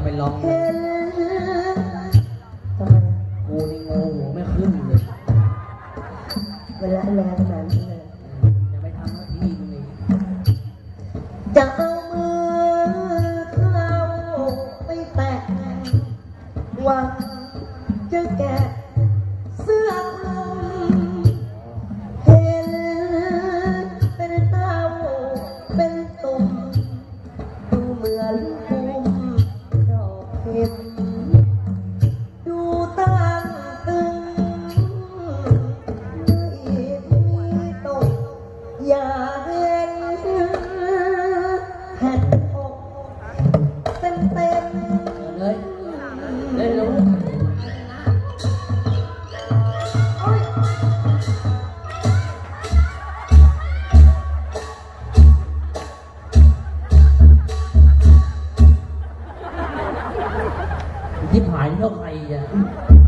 เอาไปลองดูทำไมกูนี่โง่หัวไม่ขึ้นเลย เวลาแรงขนาดนี้เลยจะไปทำาที่มึงจะเอามือเราไปแตะหวังจะแก เลยรู้โอ๊ยที่ผายเท่าใครอะ